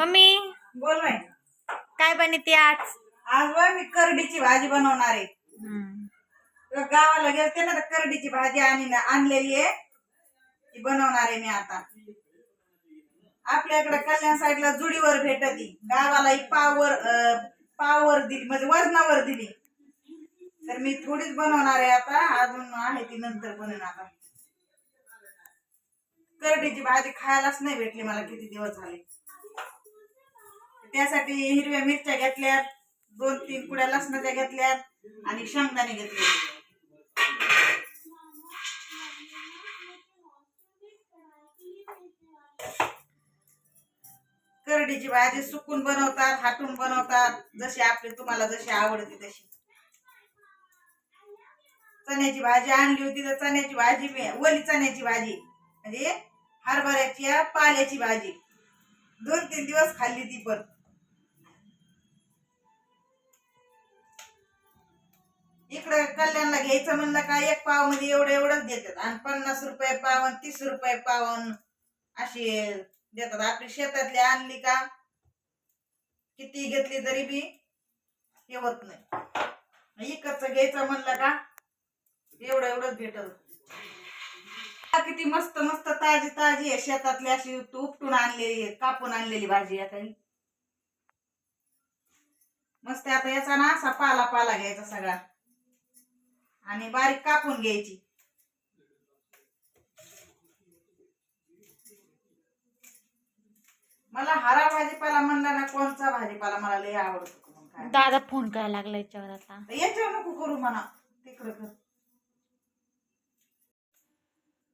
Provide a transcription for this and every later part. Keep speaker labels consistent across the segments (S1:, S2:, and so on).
S1: Mummy
S2: बोल बाई.
S1: काय बनते आज?
S2: आज बघ मी करडीची भाजी बनवणार आहे. गावाला गेलते ना तर करडीची भाजी आणि आणलेली आहे. ती बनवणार आहे मी आता. आपल्याकडे कल्याण साईडला जुडीवर भेटती. गावाला ही पावर अं, पावर दिली म्हणजे वजनावर दिली. तर मी थोडीच बनवणार आहे आता. अजून आहे ती नंतर बनवून आता. करडीची भाजी खायलाच नाही भेटली मला किती दिवस झाले. त्यासाठी हिरव्या मिरच्या घेतल्यात दोन तीन कुड्या लसणाच्या घेतल्यात आणि शेंगदाणे घेतले. करडीची भाजी सुकून बनवतात हाटून बनवतात. जशी आपली तुम्हाला जशी आवडते तशी. चण्याची भाजी आणली होती तर चण्याची भाजी ओली चण्याची भाजी. म्हणजे हरभऱ्याची पाल्याची भाजी. दोन तीन दिवस खाल्ली ती पण. इकडे कल्याणला घ्यायचं म्हणलं का एक पावमध्ये एवढं एवढंच देतात. आणि पन्नास रुपये पावन तीस रुपये पावन अशी देतात. आपली शेतातली आणली का किती घेतली तरी बी हे होत नाही. इकडचं घ्यायचं म्हणलं का एवढं एवढंच भेटत किती मस्त मस्त ताजी ताजी आहे शेतातली अशी उपटून आणलेली आहे, कापून आणलेली भाजी आता. ही मस्त आता याचा ना असा पाला पाला घ्यायचा सगळा. आणि बारीक कापून घ्यायची. मला हरा भाजीपाला म्हणला ना कोणचा भाजीपाला मला लय आवडतो मग काय.
S1: दादा फोन करायला लागला याच्यावर आता.
S2: तर याच्यावर नको करू म्हणा. तिकडं कर.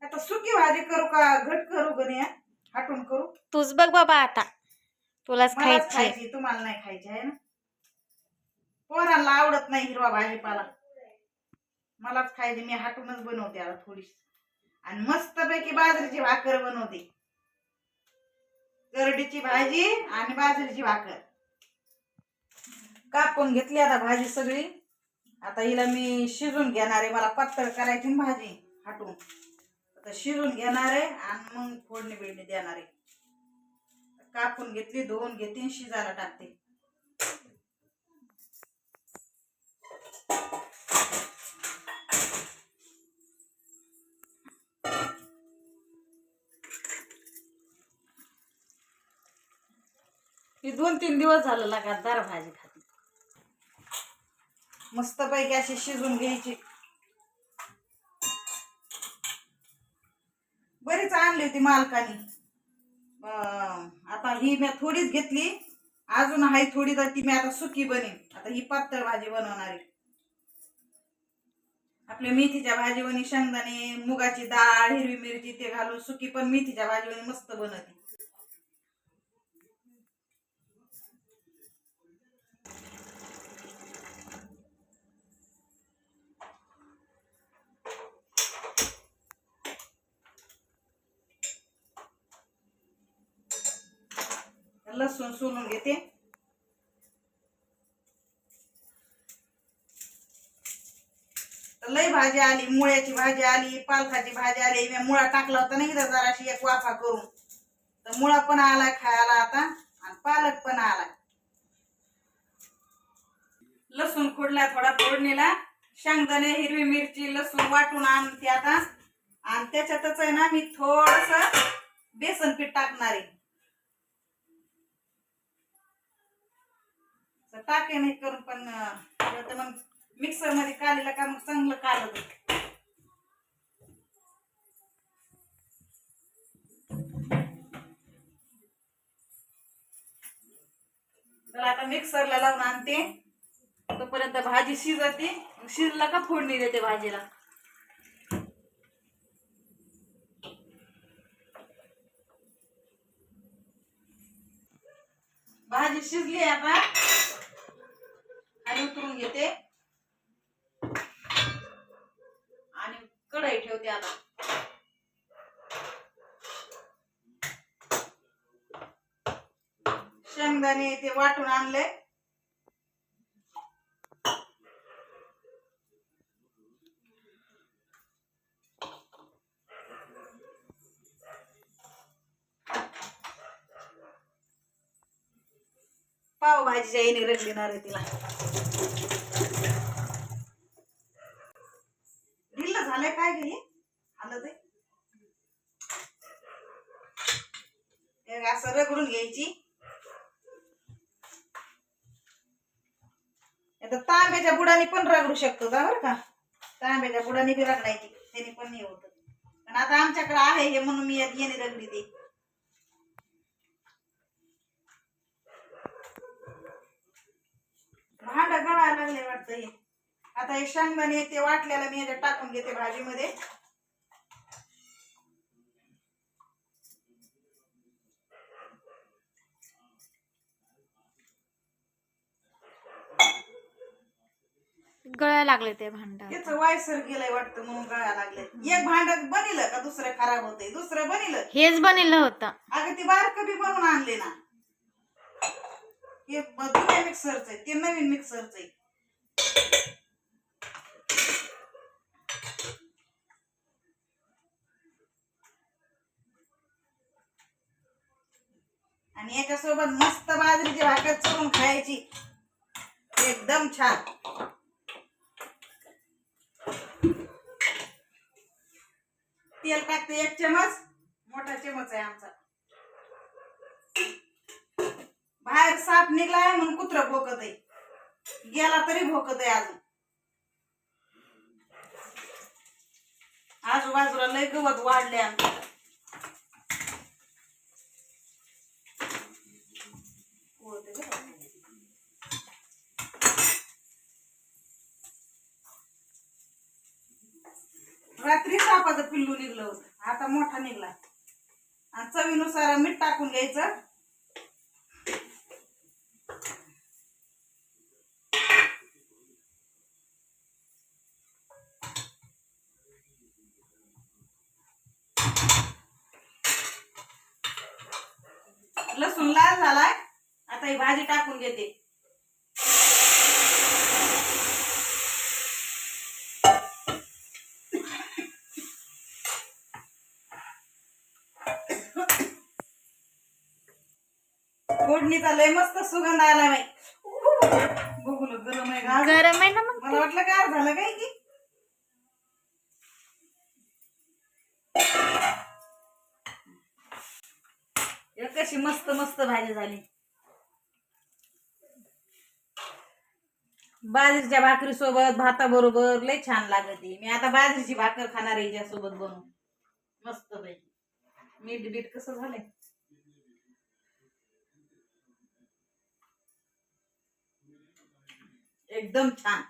S2: आता सुकी भाजी करू का? घट करू गणे हाटून करू?
S1: तूच बघ बाबा आता. तुलाच
S2: मलाच
S1: खायची
S2: खायची तुम्हाला नाही खायची आहे ना? पोरांना आवडत नाही हिरवा भाजीपाला. मलाच खायचे मी हाटूनच बनवते आता थोडीशी. आणि मस्तपैकी बाजरीची भाकर बनवते. करडीची भाजी आणि बाजरीची भाकर. कापून घेतली आता भाजी सगळी. आता हिला मी शिजून घेणार आहे. मला पातळ करायची भाजी हाटून. आता शिजून घेणार आहे आणि मग फोडणी बिडणी देणार आहे. कापून घेतली धुवून घेते शिजायला टाकते. ही दोन तीन दिवस झालं लगातार भाजी खाते. मस्त पैकी अशी शिजून घ्यायची. बरीच आणली होती मालकानी. आता ही मी थोडीच घेतली. अजून आहे थोडी तर ती मी आता सुकी बनेन. आता ही पातळ भाजी बनवणारी आपल्या मेथीच्या भाजीवणी शेंगदाणे मुगाची डाळ हिरवी मिरची ते घालून सुकी पण मेथीच्या भाजीवणी मस्त बनवते. लसूण सोलून घेते. तर लय भाजी आली मुळ्याची भाजी आली पालकाची भाजी आली मी मुळा टाकला होता ना इथं जराशी एक वाफा करून. तर मुळा पण आला खायला आता आणि पालक पण आलाय. लसूण खोडला थोडा फोडणीला. शेंगदाणे हिरवी मिरची लसूण वाटून आणते आता. आणि त्याच्यातच आहे ना मी थोडस बेसन पीठ टाकणार आहे. तर टाके नाही करून पण मग मिक्सरमध्ये काढलं का मग चांगलं काढलं तर आता मिक्सरला लावून आणते. तोपर्यंत भाजी शिजते. शिजला का फोडणी देते भाजीला. भाजी शिजली आता. आणि उतरून घेते. आणि कढई ठेवते आता. शेंगदाणे ते वाटून आणले. पावभाजीच्या येणे रगलिणार आहे तिला. ढिल्ल झालंय काय घे आलं ते. असं रगडून घ्यायची. आता तांब्याच्या बुडाने पण रगडू शकतो का बरं का. तांब्याच्या बुडाने बी रगडायची. त्याने पण हे होत. पण आता आमच्याकडे आहे हे म्हणून मी यात येणे रगडी दे भांड गळायला लागले वाटतं हे आता हे शेंगदाणे ते वाटल्याला मी याच्यात टाकून घेते भाजीमध्ये.
S1: गळायला लागले ते भांड.
S2: त्याचं वायसर गेलंय वाटतं म्हणून गळायला लागले एक भांड बनिलं का दुसरं खराब होतंय? दुसरं बनिलं?
S1: हेच बनवलं होतं.
S2: अगं ती बारक बी बनवून आणले ना. हे जुन्या मिक्सरच आहे ते नवीन मिक्सरच आहे. आणि याच्यासोबत मस्त बाजरीची भाकर चोरून खायची. एकदम छान. तेल टाकते एक चमच मोठा चमच आहे आमचा. बाहेर साप निघलाय म्हणून कुत्र भोकत आहे. गेला तरी भोकत आहे अजून. आजूबाजूला लय गवत वाढले आमच्या होते बरं. रात्री सापाचं पिल्लू निघलं. होतं आता मोठा निघला. आणि चवीनुसार मीठ टाकून घ्यायचं. लसूण लाल झालाय. आता ही भाजी टाकून घेते. फोडणीचा लय मस्त सुगंध आला बाई. बघू गरम आहे का?
S1: गरम आहे ना मग
S2: मला वाटलं काय झालं काय की? कशी मस्त मस्त भाजी झाली. बाजरीच्या भाकरी सोबत भाताबरोबर लय छान लागते. मी आता बाजरीची भाकर खाणार आहे सोबत बनवून. मस्त पैकी मीठ बीट कसं झालंय? एकदम छान.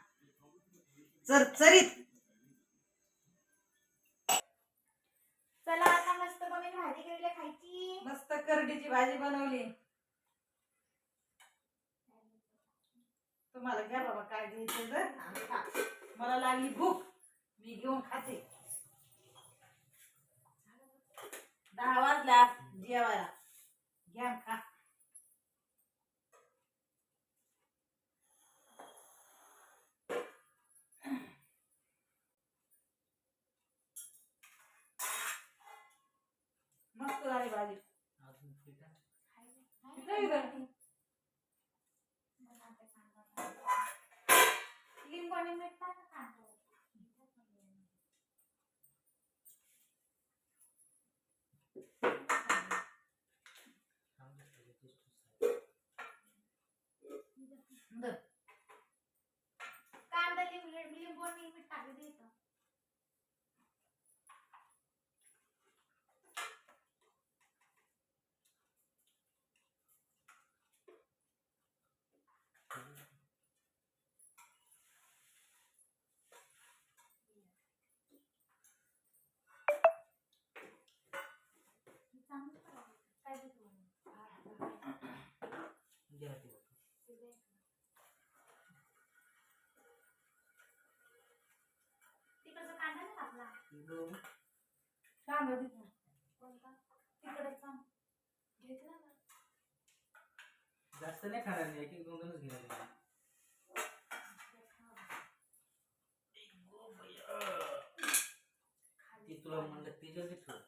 S2: चरचरीत.
S1: चला आता मस्त मम्मी भाजी केलेली खायची.
S2: मस्त करडीची भाजी बनवली. तुम्हाला घ्या बाबा काय घ्यायचं तर. मला लागली भूक. मी घेऊन खाते. नाही गं.
S1: लिंबू आणि मीठ टाका कांद्यावर.
S2: धर.
S1: कांदा लिंबू लिंबू आणि मीठ टाकलं इथं छान घेतला ना.
S3: जास्त नाही खाणार नाही एक एक दोन दोनच घेणार ती तुला म्हणलं तिच्याच ठेव.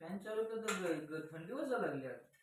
S3: फॅन चालू तर ग- थंडी वाजायला लागली आता.